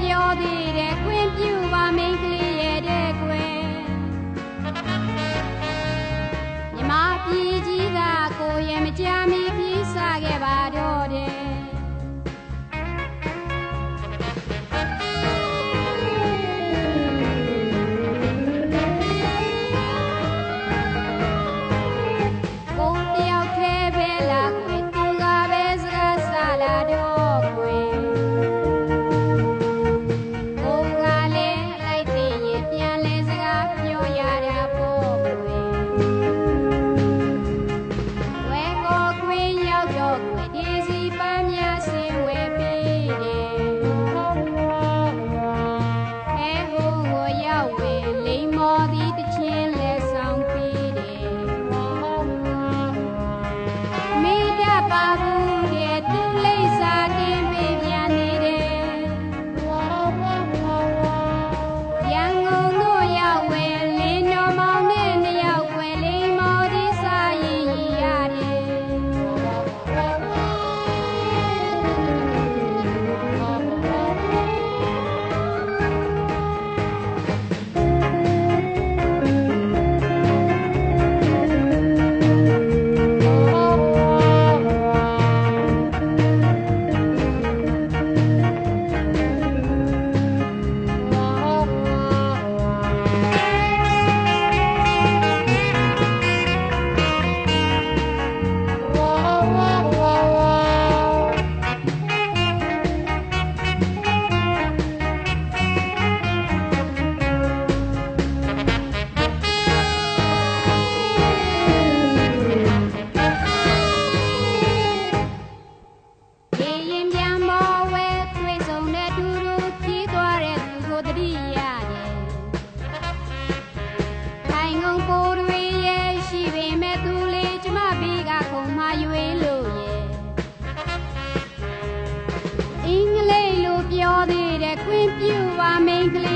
ပြောသေးတယ်ခွင့်ပြုပါမိန်ကလေး jam jam Bye. သေးတဲ့ခွင့်ပြုပါမိန်ကလေး